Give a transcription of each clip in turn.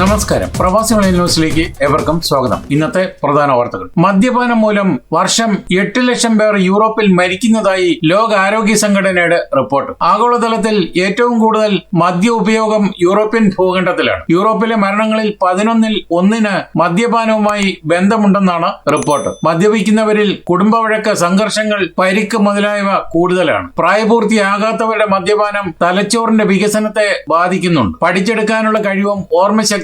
നമസ്കാരം. പ്രവാസി മലയാളി ന്യൂസിലേക്ക് എവർക്കും സ്വാഗതം. ഇന്നത്തെ പ്രധാന വാർത്തകൾ. മദ്യപാനം മൂലം വർഷം എട്ട് ലക്ഷം പേർ യൂറോപ്പിൽ മരിക്കുന്നതായി ലോകാരോഗ്യ സംഘടനയുടെ റിപ്പോർട്ട്. ആഗോളതലത്തിൽ ഏറ്റവും കൂടുതൽ മദ്യ ഉപയോഗം യൂറോപ്യൻ ഭൂഖണ്ഡത്തിലാണ്. യൂറോപ്പിലെ മരണങ്ങളിൽ പതിനൊന്നിൽ ഒന്നിന് മദ്യപാനവുമായി ബന്ധമുണ്ടെന്നാണ് റിപ്പോർട്ട്. മദ്യപിക്കുന്നവരിൽ കുടുംബവഴക്ക് സംഘർഷങ്ങൾ പരിക്ക് മുതലായവ കൂടുതലാണ്. പ്രായപൂർത്തിയാകാത്തവരുടെ മദ്യപാനം തലച്ചോറിന്റെ വികസനത്തെ ബാധിക്കുന്നുണ്ട്. പഠിച്ചെടുക്കാനുള്ള കഴിവും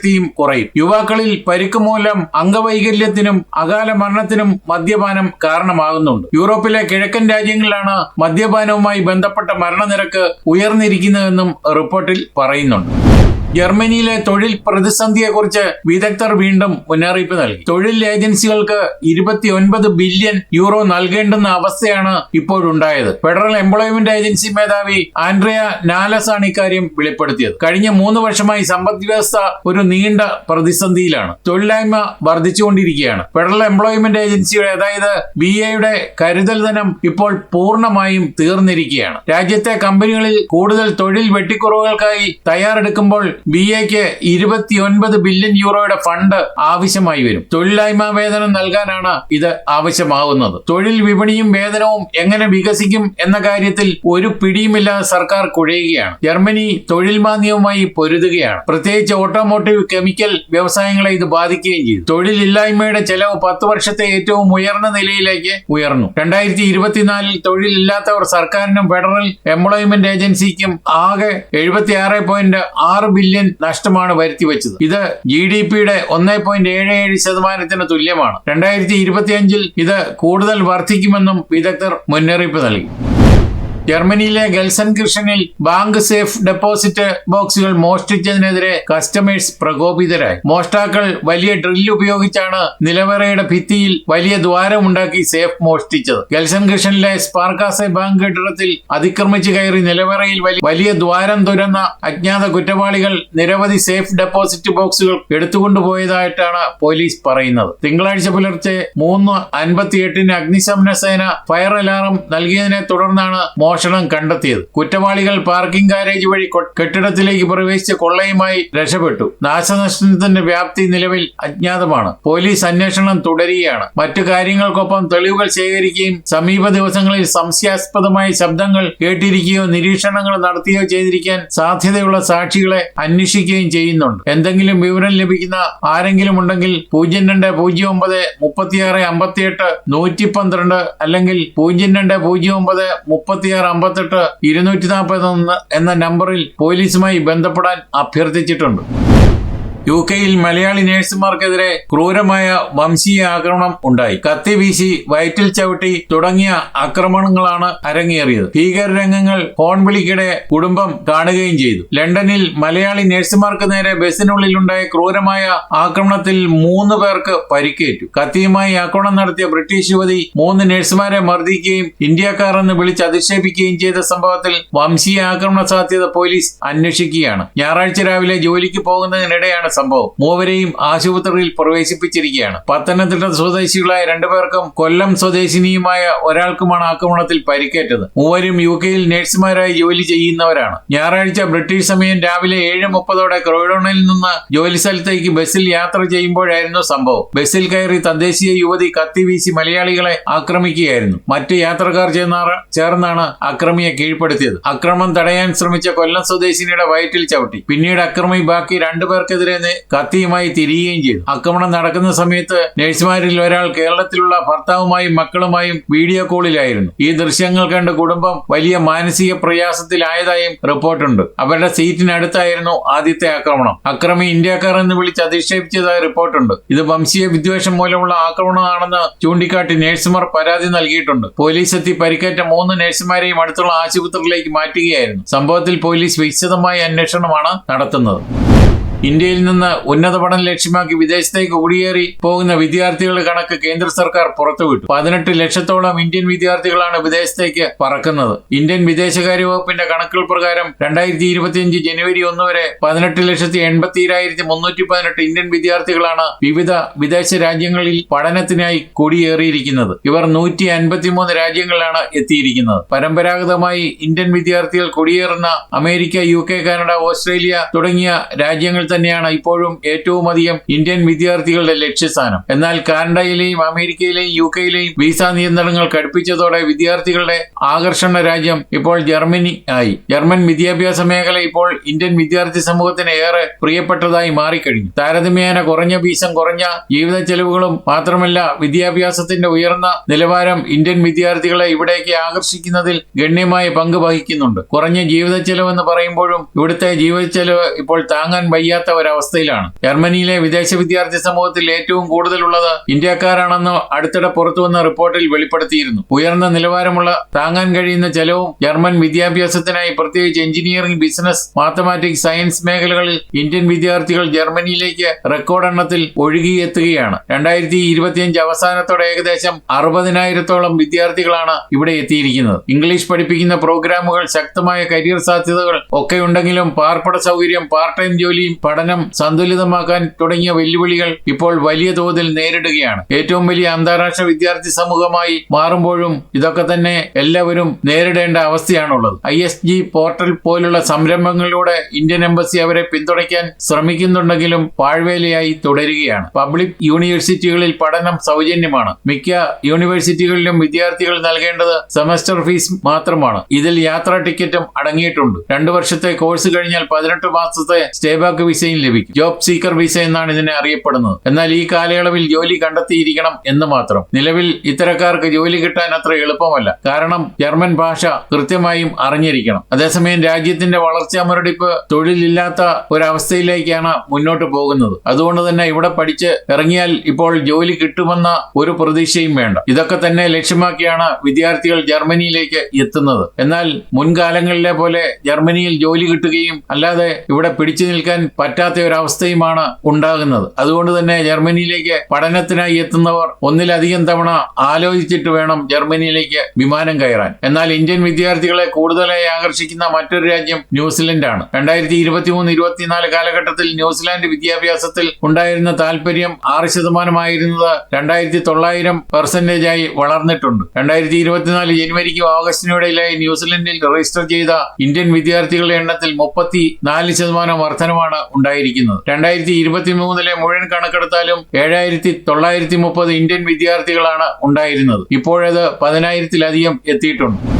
ഓർമ്മശക്തിയും കുറയും. യുവാക്കളിൽ പരിക്ക് മൂലം അംഗവൈകല്യത്തിനും അകാല മരണത്തിനും മദ്യപാനം കാരണമാകുന്നുണ്ട്. യൂറോപ്പിലെ കിഴക്കൻ രാജ്യങ്ങളിലാണ് മദ്യപാനവുമായി ബന്ധപ്പെട്ട മരണനിരക്ക് ഉയർന്നിരിക്കുന്നതെന്നും റിപ്പോർട്ടിൽ പറയുന്നുണ്ട്. ജർമ്മനിയിലെ തൊഴിൽ പ്രതിസന്ധിയെക്കുറിച്ച് വിദഗ്ധർ വീണ്ടും മുന്നറിയിപ്പ് നൽകി. തൊഴിൽ ഏജൻസികൾക്ക് ഇരുപത്തിയൊൻപത് ബില്യൺ യൂറോ നൽകേണ്ടുന്ന അവസ്ഥയാണ് ഇപ്പോഴുണ്ടായത്. ഫെഡറൽ എംപ്ലോയ്മെന്റ് ഏജൻസി മേധാവി ആൻഡ്രിയ നാലസ് ആണ് ഇക്കാര്യം വെളിപ്പെടുത്തിയത്. കഴിഞ്ഞ മൂന്ന് വർഷമായി സമ്പദ് വ്യവസ്ഥ ഒരു നീണ്ട പ്രതിസന്ധിയിലാണ്. തൊഴിലില്ലായ്മ വർദ്ധിച്ചുകൊണ്ടിരിക്കുകയാണ്. ഫെഡറൽ എംപ്ലോയ്മെന്റ് ഏജൻസിയുടെ അതായത് ബി എയുടെ കരുതൽ ധനം ഇപ്പോൾ പൂർണമായും തീർന്നിരിക്കുകയാണ്. രാജ്യത്തെ കമ്പനികളിൽ കൂടുതൽ തൊഴിൽ വെട്ടിക്കുറവുകൾക്കായി തയ്യാറെടുക്കുമ്പോൾ ബി എക്ക് ഇരുപത്തിയൊൻപത് ബില്യൺ യൂറോയുടെ ഫണ്ട് ആവശ്യമായി വരും. തൊഴിലില്ലായ്മ വേതനം നൽകാനാണ് ഇത് ആവശ്യമാകുന്നത് തൊഴിൽ വിപണിയും വേതനവും എങ്ങനെ വികസിക്കും എന്ന കാര്യത്തിൽ ഒരു പിടിയുമില്ലാതെ സർക്കാർ കുഴയുകയാണ്. ജർമ്മനി തൊഴിൽ മാന്ദ്യവുമായി പൊരുതുകയാണ്. പ്രത്യേകിച്ച് ഓട്ടോമോട്ടീവ് കെമിക്കൽ വ്യവസായങ്ങളെ ഇത് ബാധിക്കുകയും ചെയ്തു. തൊഴിലില്ലായ്മയുടെ ചെലവ് പത്ത് വർഷത്തെ ഏറ്റവും ഉയർന്ന നിലയിലേക്ക് ഉയർന്നു. രണ്ടായിരത്തി ഇരുപത്തിനാലിൽ തൊഴിലില്ലാത്തവർ സർക്കാരിനും ഫെഡറൽ എംപ്ലോയ്മെന്റ് ഏജൻസിക്കും ആകെ എഴുപത്തി ആറ് പോയിന്റ് ആറ് ബില്യൺ നഷ്ടമാണ് വരുത്തി വെച്ചത് ഇത് ജി ഡി പിയുടെ ഒന്നേ പോയിന്റ് ഏഴ് ഏഴ് ശതമാനത്തിന് തുല്യമാണ്. രണ്ടായിരത്തി ഇരുപത്തിയഞ്ചിൽ ഇത് കൂടുതൽ വർദ്ധിക്കുമെന്നും വിദഗ്ധർ മുന്നറിയിപ്പ് നൽകി. ജർമ്മനിയിലെ ഗൽസൻകിർഷനിൽ ബാങ്ക് സേഫ് ഡെപ്പോസിറ്റ് ബോക്സുകൾ മോഷ്ടിച്ചതിനെതിരെ കസ്റ്റമേഴ്സ് പ്രകോപിതരായി. മോഷ്ടാക്കൾ വലിയ ഡ്രിൽ ഉപയോഗിച്ചാണ് നിലവറയുടെ ഭിത്തിയിൽ വലിയ ദ്വാരമുണ്ടാക്കി സേഫ് മോഷ്ടിച്ചത്. ഗൽസൻകിർഷനിലെ സ്പാർക്കാസെ ബാങ്ക് കെട്ടിടത്തിൽ അതിക്രമിച്ചു കയറി നിലവറയിൽ വലിയ ദ്വാരം തുരന്ന അജ്ഞാത കുറ്റവാളികൾ നിരവധി സേഫ് ഡെപ്പോസിറ്റ് ബോക്സുകൾ എടുത്തുകൊണ്ടുപോയതായിട്ടാണ് പോലീസ് പറയുന്നത്. തിങ്കളാഴ്ച പുലർച്ചെ മൂന്ന് അൻപത്തിയെട്ടിന് അഗ്നിശമന സേന ഫയർ അലാറം നൽകിയതിനെ തുടർന്നാണ് മോഷണം കണ്ടെത്തിയത്. കുറ്റവാളികൾ പാർക്കിംഗ് ഗാരേജ് വഴി കെട്ടിടത്തിലേക്ക് പ്രവേശിച്ച കൊള്ളയുമായി രക്ഷപ്പെട്ടു. നാശനഷ്ടത്തിന്റെ വ്യാപ്തി നിലവിൽ അജ്ഞാതമാണ്. പോലീസ് അന്വേഷണം തുടരുകയാണ്. മറ്റു കാര്യങ്ങൾക്കൊപ്പം തെളിവുകൾ ശേഖരിക്കുകയും സമീപ ദിവസങ്ങളിൽ സംശയാസ്പദമായ ശബ്ദങ്ങൾ കേട്ടിരിക്കുകയോ നിരീക്ഷണങ്ങൾ നടത്തുകയോ ചെയ്തിരിക്കാൻ സാധ്യതയുള്ള സാക്ഷികളെ അന്വേഷിക്കുകയും ചെയ്യുന്നുണ്ട്. എന്തെങ്കിലും വിവരം ലഭിക്കുന്ന ആരെങ്കിലും ഉണ്ടെങ്കിൽ പൂജ്യം രണ്ട് പൂജ്യം ഒമ്പത് മുപ്പത്തിയാറ് അമ്പത്തിയെട്ട് നൂറ്റി പന്ത്രണ്ട് അല്ലെങ്കിൽ പൂജ്യം രണ്ട് പൂജ്യം ഒമ്പത് മുപ്പത്തിയാറ് അമ്പത്തെട്ട് ഇരുന്നൂറ്റി നാൽപ്പത് ഒന്ന് എന്ന നമ്പറിൽ പോലീസുമായി ബന്ധപ്പെടാൻ അഭ്യർത്ഥിച്ചിട്ടുണ്ട്. യു കെയിൽ മലയാളി നഴ്സുമാർക്കെതിരെ ക്രൂരമായ വംശീയ ആക്രമണം ഉണ്ടായി. കത്തി വീശി വയറ്റിൽ ചവിട്ടി തുടങ്ങിയ ആക്രമണങ്ങളാണ് അരങ്ങേറിയത്. ഭീകരരംഗങ്ങൾ ഫോൺ വിളിക്കിടെ കുടുംബം കാണുകയും ചെയ്തു. ലണ്ടനിൽ മലയാളി നഴ്സുമാർക്ക് നേരെ ബസ്സിനുള്ളിലുണ്ടായ ക്രൂരമായ ആക്രമണത്തിൽ മൂന്ന് പേർക്ക് പരിക്കേറ്റു. കത്തിയുമായി ആക്രമണം നടത്തിയ ബ്രിട്ടീഷ് യുവതി മൂന്ന് നഴ്സുമാരെ മർദ്ദിക്കുകയും ഇന്ത്യക്കാർ എന്ന് വിളിച്ച് അധിക്ഷേപിക്കുകയും ചെയ്ത സംഭവത്തിൽ വംശീയ ആക്രമണ സാധ്യത പോലീസ് അന്വേഷിക്കുകയാണ്. ഞായറാഴ്ച രാവിലെ ജോലിക്ക് പോകുന്നതിനിടെയാണ് സംഭവം. മൂവരെയും ആശുപത്രിയിൽ പ്രവേശിപ്പിച്ചിരിക്കുകയാണ്. പത്തനംതിട്ട സ്വദേശികളായ രണ്ടുപേർക്കും കൊല്ലം സ്വദേശിനിയുമായ ഒരാൾക്കുമാണ് ആക്രമണത്തിൽ പരിക്കേറ്റത്. മൂവരും യു കെയിൽ നഴ്സുമാരായി ജോലി ചെയ്യുന്നവരാണ്. ഞായറാഴ്ച ബ്രിട്ടീഷ് സമയം രാവിലെ ഏഴ് മുപ്പതോടെ ക്രോയിഡോണിൽ നിന്ന് ജോലി സ്ഥലത്തേക്ക് ബസ്സിൽ യാത്ര ചെയ്യുമ്പോഴായിരുന്നു സംഭവം. ബസ്സിൽ കയറി തദ്ദേശീയ യുവതി കത്തി വീശി മലയാളികളെ ആക്രമിക്കുകയായിരുന്നു. മറ്റ് യാത്രക്കാർ ചേർന്നാണ് അക്രമിയെ കീഴ്പ്പെടുത്തിയത്. അക്രമം തടയാൻ ശ്രമിച്ച കൊല്ലം സ്വദേശിനിയുടെ വയറ്റിൽ ചവിട്ടി. പിന്നീട് അക്രമി ബാക്കി രണ്ടുപേർക്കെതിരെ നെ- കത്തിയുമായി തിരിയുകയും ചെയ്തു. ആക്രമണം നടക്കുന്ന സമയത്ത് നഴ്സുമാരിൽ ഒരാൾ കേരളത്തിലുള്ള ഭർത്താവുമായും മക്കളുമായും വീഡിയോ കോളിലായിരുന്നു. ഈ ദൃശ്യങ്ങൾ കണ്ട് കുടുംബം വലിയ മാനസിക പ്രയാസത്തിലായതായും റിപ്പോർട്ടുണ്ട്. അവരുടെ സീറ്റിനടുത്തായിരുന്നു ആദ്യത്തെ ആക്രമണം. അക്രമി ഇന്ത്യക്കാർ എന്ന് വിളിച്ച് അധിക്ഷേപിച്ചതായി റിപ്പോർട്ടുണ്ട്. ഇത് വംശീയ വിദ്വേഷം മൂലമുള്ള ആക്രമണമാണെന്ന് ചൂണ്ടിക്കാട്ടി നഴ്സുമാർ പരാതി നൽകിയിട്ടുണ്ട്. പോലീസ് എത്തി പരിക്കേറ്റ മൂന്ന് നഴ്സുമാരെയും അടുത്തുള്ള ആശുപത്രിയിലേക്ക് മാറ്റുകയായിരുന്നു. സംഭവത്തിൽ പോലീസ് വിശദമായ അന്വേഷണമാണ് നടത്തുന്നത്. ഇന്ത്യയിൽ നിന്ന് ഉന്നത പഠനം ലക്ഷ്യമാക്കി വിദേശത്തേക്ക് കുടിയേറി പോകുന്ന വിദ്യാർത്ഥികളുടെ കണക്ക് കേന്ദ്ര സർക്കാർ പുറത്തുവിട്ടു. പതിനെട്ട് ലക്ഷത്തോളം ഇന്ത്യൻ വിദ്യാർത്ഥികളാണ് വിദേശത്തേക്ക് പറക്കുന്നത്. ഇന്ത്യൻ വിദേശകാര്യ വകുപ്പിന്റെ കണക്കുകൾ പ്രകാരം രണ്ടായിരത്തി ഇരുപത്തിയഞ്ച് ജനുവരി ഒന്ന് വരെ പതിനെട്ട് ലക്ഷത്തി എൺപത്തിരായിരത്തി മുന്നൂറ്റി പതിനെട്ട് ഇന്ത്യൻ വിദ്യാർത്ഥികളാണ് വിവിധ വിദേശ രാജ്യങ്ങളിൽ പഠനത്തിനായി കുടിയേറിയിരിക്കുന്നത്. ഇവർ നൂറ്റി അൻപത്തിമൂന്ന് രാജ്യങ്ങളിലാണ് എത്തിയിരിക്കുന്നത്. പരമ്പരാഗതമായി ഇന്ത്യൻ വിദ്യാർത്ഥികൾ കുടിയേറുന്ന America U K Canada Australia തുടങ്ങിയ രാജ്യങ്ങൾ തന്നെയാണ് ഇപ്പോഴും ഏറ്റവും അധികം ഇന്ത്യൻ വിദ്യാർത്ഥികളുടെ ലക്ഷ്യസ്ഥാനം. എന്നാൽ കാനഡയിലെയും അമേരിക്കയിലെയും യു കെയിലെയും വിസ നിയന്ത്രണങ്ങൾ കടുപ്പിച്ചതോടെ വിദ്യാർത്ഥികളുടെ ആകർഷണ രാജ്യം ഇപ്പോൾ ജർമ്മനി ആയി. ജർമ്മൻ വിദ്യാഭ്യാസ മേഖല ഇപ്പോൾ ഇന്ത്യൻ വിദ്യാർത്ഥി സമൂഹത്തിന് ഏറെ പ്രിയപ്പെട്ടതായി മാറിക്കഴിഞ്ഞു. താരതമ്യേന കുറഞ്ഞ വീസം കുറഞ്ഞ ജീവിത ചെലവുകളും മാത്രമല്ല വിദ്യാഭ്യാസത്തിന്റെ ഉയർന്ന നിലവാരം ഇന്ത്യൻ വിദ്യാർത്ഥികളെ ഇവിടേക്ക് ആകർഷിക്കുന്നതിൽ ഗണ്യമായ പങ്ക് വഹിക്കുന്നുണ്ട്. കുറഞ്ഞ ജീവിത ചെലവെന്ന് പറയുമ്പോഴും ഇവിടുത്തെ ജീവിത ചെലവ് ഇപ്പോൾ താങ്ങാൻ വയ്യാത്ത ഒരവസ്ഥയിലാണ്. ജർമ്മനിയിലെ വിദേശ വിദ്യാർത്ഥി സമൂഹത്തിൽ ഏറ്റവും കൂടുതലുള്ളത് ഇന്ത്യക്കാരാണെന്ന് അടുത്തിടെ പുറത്തുവന്ന റിപ്പോർട്ടിൽ വെളിപ്പെടുത്തിയിരുന്നു. ഉയർന്ന നിലവാരമുള്ള താങ്ങാൻ കഴിയുന്ന ചെലവും ജർമ്മൻ വിദ്യാഭ്യാസത്തിനായി പ്രത്യേകിച്ച് എഞ്ചിനീയറിംഗ് ബിസിനസ് മാത്തമാറ്റിക്സ് സയൻസ് മേഖലകളിൽ ഇന്ത്യൻ വിദ്യാർത്ഥികൾ ജർമ്മനിയിലേക്ക് റെക്കോർഡ് എണ്ണത്തിൽ ഒഴുകിയെത്തുകയാണ്. രണ്ടായിരത്തി ഇരുപത്തിയഞ്ച് അവസാനത്തോടെ ഏകദേശം അറുപതിനായിരത്തോളം വിദ്യാർത്ഥികളാണ് ഇവിടെ എത്തിയിരിക്കുന്നത്. ഇംഗ്ലീഷ് പഠിപ്പിക്കുന്ന പ്രോഗ്രാമുകൾ ശക്തമായ കരിയർ സാധ്യതകൾ ഒക്കെ ഉണ്ടെങ്കിലും പാർപ്പിട സൗകര്യം പാർട്ട് ടൈം ജോലിയും പഠനം സന്തുലിതമാക്കാൻ തുടങ്ങിയ വെല്ലുവിളികൾ ഇപ്പോൾ വലിയ തോതിൽ നേരിടുകയാണ്. ഏറ്റവും വലിയ അന്താരാഷ്ട്ര വിദ്യാർത്ഥി സമൂഹമായി മാറുമ്പോഴും ഇതൊക്കെ തന്നെ എല്ലാവരും നേരിടേണ്ട അവസ്ഥയാണുള്ളത്. ഐ എസ് ജി പോർട്ടൽ പോലുള്ള സംരംഭങ്ങളിലൂടെ ഇന്ത്യൻ എംബസി അവരെ പിന്തുണയ്ക്കാൻ ശ്രമിക്കുന്നുണ്ടെങ്കിലും പാഴ്വേലയായി തുടരുകയാണ്. പബ്ലിക് യൂണിവേഴ്സിറ്റികളിൽ പഠനം സൗജന്യമാണ്. മിക്ക യൂണിവേഴ്സിറ്റികളിലും വിദ്യാർത്ഥികൾ നൽകേണ്ടത് സെമസ്റ്റർ ഫീസ് മാത്രമാണ്. ഇതിൽ യാത്രാ ടിക്കറ്റും അടങ്ങിയിട്ടുണ്ട്. രണ്ടു വർഷത്തെ കോഴ്സ് കഴിഞ്ഞാൽ പതിനെട്ട് മാസത്തെ സ്റ്റേ ബാക്ക് വിസയും ലഭിക്കും. ജോബ് സീക്കർ വിസ എന്നാണ് ഇതിനെ അറിയപ്പെടുന്നത്. എന്നാൽ ഈ കാലയളവിൽ ജോലി കണ്ടെത്തിയിരിക്കണം എന്ന് മാത്രം. നിലവിൽ ഇത്തരക്കാർക്ക് ജോലി കിട്ടാൻ അത്ര എളുപ്പമല്ല. കാരണം ജർമ്മൻ ഭാഷ കൃത്യമായും അറിഞ്ഞിരിക്കണം. അതേസമയം രാജ്യത്തിന്റെ വളർച്ചാ മുരടിപ്പ് തൊഴിലില്ലാത്ത ഒരവസ്ഥയിലേക്കാണ് മുന്നോട്ട് പോകുന്നത്. അതുകൊണ്ട് തന്നെ ഇവിടെ പഠിച്ച് ഇറങ്ങിയാൽ ഇപ്പോൾ ജോലി കിട്ടുമെന്ന ഒരു പ്രതീക്ഷയും വേണ്ട. ഇതൊക്കെ തന്നെ ലക്ഷ്യമാക്കിയാണ് വിദ്യാർത്ഥികൾ ജർമ്മനിയിലേക്ക് എത്തുന്നത്. എന്നാൽ മുൻകാലങ്ങളിലെ പോലെ ജർമ്മനിയിൽ ജോലി കിട്ടുകയും അല്ലാതെ ഇവിടെ പിടിച്ചു നിൽക്കാൻ പറ്റാത്ത ഒരു അവസ്ഥയുമാണ് ഉണ്ടാകുന്നത്. അതുകൊണ്ട് തന്നെ ജർമ്മനിയിലേക്ക് പഠനത്തിനായി എത്തുന്നവർ ഒന്നിലധികം തവണ ആലോചിച്ചിട്ട് വേണം ജർമ്മനിയിലേക്ക് വിമാനം കയറാൻ. എന്നാൽ ഇന്ത്യൻ വിദ്യാർത്ഥികളെ കൂടുതലായി ആകർഷിക്കുന്ന മറ്റൊരു രാജ്യം ന്യൂസിലൻഡാണ്. രണ്ടായിരത്തി ഇരുപത്തിമൂന്ന് ഇരുപത്തിനാല് കാലഘട്ടത്തിൽ ന്യൂസിലാൻഡ് വിദ്യാഭ്യാസത്തിൽ ഉണ്ടായിരുന്ന താല്പര്യം ആറ് ശതമാനമായിരുന്നത് രണ്ടായിരത്തി തൊള്ളായിരം പെർസെന്റേജ് ആയി വളർന്നിട്ടുണ്ട്. രണ്ടായിരത്തി ഇരുപത്തിനാല് ജനുവരിക്കും ഓഗസ്റ്റിനും ഇടയിലായി ന്യൂസിലൻഡിൽ രജിസ്റ്റർ ചെയ്ത ഇന്ത്യൻ വിദ്യാർത്ഥികളുടെ എണ്ണത്തിൽ മുപ്പത്തി നാല് ശതമാനം വർധനമാണ് ഉണ്ടായിരിക്കുന്നത്. രണ്ടായിരത്തി ഇരുപത്തി മൂന്നിലെ മുഴുവൻ കണക്കെടുത്താലും ഏഴായിരത്തി തൊള്ളായിരത്തി മുപ്പത് ഇന്ത്യൻ വിദ്യാർത്ഥികളാണ് ഉണ്ടായിരുന്നത്. ഇപ്പോഴത് പതിനായിരത്തിലധികം എത്തിയിട്ടുണ്ട്.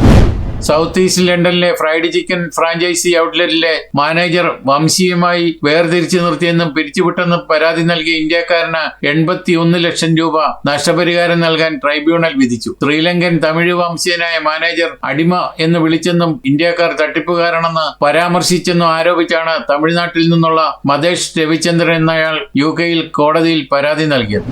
സൗത്ത് ഈസ്റ്റ് ലണ്ടനിലെ ഫ്രൈഡ് ചിക്കൻ ഫ്രാഞ്ചൈസി ഔട്ട്ലെറ്റിലെ മാനേജർ വംശീയമായി വേർതിരിച്ചു നിർത്തിയെന്നും പിരിച്ചുവിട്ടെന്നും പരാതി നൽകിയ ഇന്ത്യക്കാരന് എൺപത്തിയൊന്ന് ലക്ഷം രൂപ നഷ്ടപരിഹാരം നൽകാൻ ട്രൈബ്യൂണൽ വിധിച്ചു. ശ്രീലങ്കൻ തമിഴ് വംശീയനായ മാനേജർ അടിമ എന്ന് വിളിച്ചെന്നും ഇന്ത്യക്കാർ തട്ടിപ്പുകാരണെന്ന് പരാമർശിച്ചെന്നും ആരോപിച്ചാണ് തമിഴ്നാട്ടിൽ നിന്നുള്ള മതേഷ് രവിചന്ദ്രൻ എന്നയാൾ യു കെയിൽ കോടതിയിൽ പരാതി നൽകിയത്.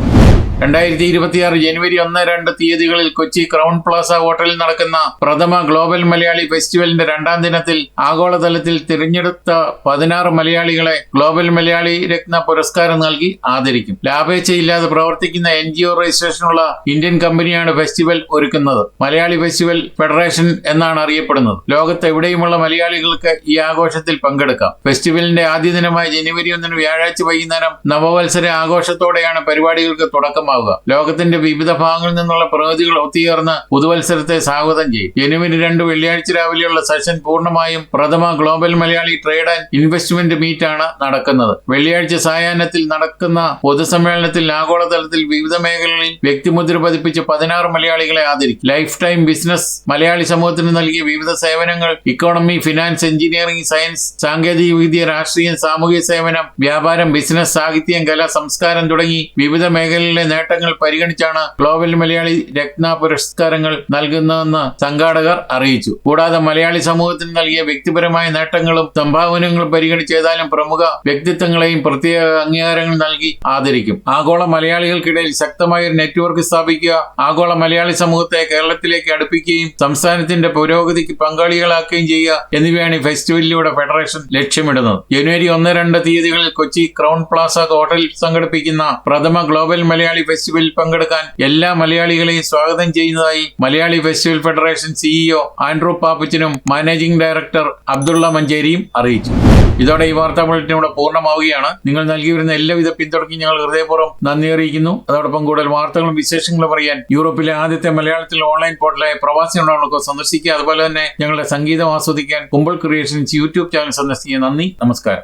രണ്ടായിരത്തി ഇരുപത്തിയാറ് ജനുവരി ഒന്ന് രണ്ട് തീയതികളിൽ കൊച്ചി ക്രൗൺ പ്ലാസ ഹോട്ടലിൽ നടക്കുന്ന പ്രഥമ ഗ്ലോബൽ മലയാളി ഫെസ്റ്റിവലിന്റെ രണ്ടാം ദിനത്തിൽ ആഗോളതലത്തിൽ തിരഞ്ഞെടുത്ത പതിനാറ് മലയാളികളെ ഗ്ലോബൽ മലയാളി രത്ന പുരസ്കാരം നൽകി ആദരിക്കും. ലാഭേച്ഛയില്ലാതെ പ്രവർത്തിക്കുന്ന എൻ ജി ഒ രജിസ്ട്രേഷനുള്ള ഇന്ത്യൻ കമ്പനിയാണ് ഫെസ്റ്റിവൽ ഒരുക്കുന്നത്. മലയാളി ഫെസ്റ്റിവൽ ഫെഡറേഷൻ എന്നാണ് അറിയപ്പെടുന്നത്. ലോകത്ത് എവിടെയുമുള്ള മലയാളികൾക്ക് ഈ ആഘോഷത്തിൽ പങ്കെടുക്കാം. ഫെസ്റ്റിവലിന്റെ ആദ്യ ദിനമായ ജനുവരി ഒന്നിന് വ്യാഴാഴ്ച വൈകുന്നേരം നവവത്സര ആഘോഷത്തോടെയാണ് പരിപാടികൾക്ക് തുടക്കമാവുക ലോകത്തിന്റെ വിവിധ ഭാഗങ്ങളിൽ നിന്നുള്ള പ്രതിനിധികൾ ഒത്തുചേർന്ന് പുതുവത്സരത്തെ സ്വാഗതം ചെയ്യും. ജനുവരി രണ്ട് വെള്ളിയാഴ്ച രാവിലെയുള്ള സെഷൻ പൂർണമായും പ്രഥമ global Malayali trade and investment meet ആണ് നടക്കുന്നത്. വെള്ളിയാഴ്ച സായാഹ്നത്തിൽ നടക്കുന്ന പൊതുസമ്മേളനത്തിൽ ആഗോളതലത്തിൽ വിവിധ മേഖലകളിൽ വ്യക്തിമുദ്ര പതിപ്പിച്ച പതിനാറ് മലയാളികളെ ആദരിക്കും. ലൈഫ് ടൈം ബിസിനസ് മലയാളി സമൂഹത്തിന് നൽകിയ വിവിധ സേവനങ്ങൾ ഇക്കോണമി ഫിനാൻസ് എഞ്ചിനീയറിംഗ് സയൻസ് സാങ്കേതിക വിദ്യ രാഷ്ട്രീയം സാമൂഹിക സേവനം വ്യാപാരം ബിസിനസ് സാഹിത്യം കല സംസ്കാരം തുടങ്ങി വിവിധ മേഖലകളിലെ നേട്ടങ്ങൾ പരിഗണിച്ചാണ് ഗ്ലോബൽ മലയാളി രത്ന പുരസ്കാരങ്ങൾ നൽകുന്നതെന്ന് സംഘാടകർ അറിയിച്ചു. കൂടാതെ മലയാളി സമൂഹത്തിന് നൽകിയ വ്യക്തിപരമായ നേട്ടങ്ങളും സംഭാവനകളും പരിഗണിച്ച് പ്രമുഖ വ്യക്തിത്വങ്ങളെയും പ്രത്യേക അംഗീകാരങ്ങൾ നൽകി ആദരിക്കും. ആഗോള മലയാളികൾക്കിടയിൽ ശക്തമായ ഒരു നെറ്റ്വർക്ക് സ്ഥാപിക്കുക ആഗോള മലയാളി സമൂഹത്തെ കേരളത്തിലേക്ക് അടുപ്പിക്കുകയും സംസ്ഥാനത്തിന്റെ പുരോഗതിക്ക് പങ്കാളികളാക്കുകയും ചെയ്യുക എന്നിവയാണ് ഈ ഫെസ്റ്റിവലിലൂടെ ഫെഡറേഷൻ ലക്ഷ്യമിടുന്നത്. ജനുവരി ഒന്ന് രണ്ട് തീയതികളിൽ കൊച്ചി ക്രൗൺ പ്ലാസ ഹോട്ടലിൽ സംഘടിപ്പിക്കുന്ന പ്രഥമ ഗ്ലോബൽ മലയാളി ഫെസ്റ്റിവലിൽ പങ്കെടുക്കാൻ എല്ലാ മലയാളികളെയും സ്വാഗതം ചെയ്യുന്നതായി Malayali festival federation CEO Andrew പാപ്പച്ചനും managing director Abdulla മഞ്ചേരിയും അറിയിച്ചു. ഇതോടെ ഈ വാർത്താ ബുള്ളറ്റിൻ ഇവിടെ പൂർണമാവുകയാണ്. നിങ്ങൾ നൽകി വരുന്ന എല്ലാവിധ പിന്തുണയ്ക്കും ഞങ്ങൾ ഹൃദയപൂർവം നന്ദി അറിയിക്കുന്നു. അതോടൊപ്പം കൂടുതൽ വാർത്തകളും വിശേഷങ്ങളും അറിയാൻ യൂറോപ്പിലെ ആദ്യത്തെ മലയാളത്തിൽ ഓൺലൈൻ പോർട്ടലായ പ്രവാസി ഉണ്ടാവുന്ന സന്ദർശിക്കുക. അതുപോലെ തന്നെ ഞങ്ങളുടെ സംഗീതം ആസ്വദിക്കാൻ കുമ്പൾ ക്രിയേഷൻസ് യൂട്യൂബ് ചാനൽ സന്ദർശിക്കുക. നന്ദി നമസ്കാരം.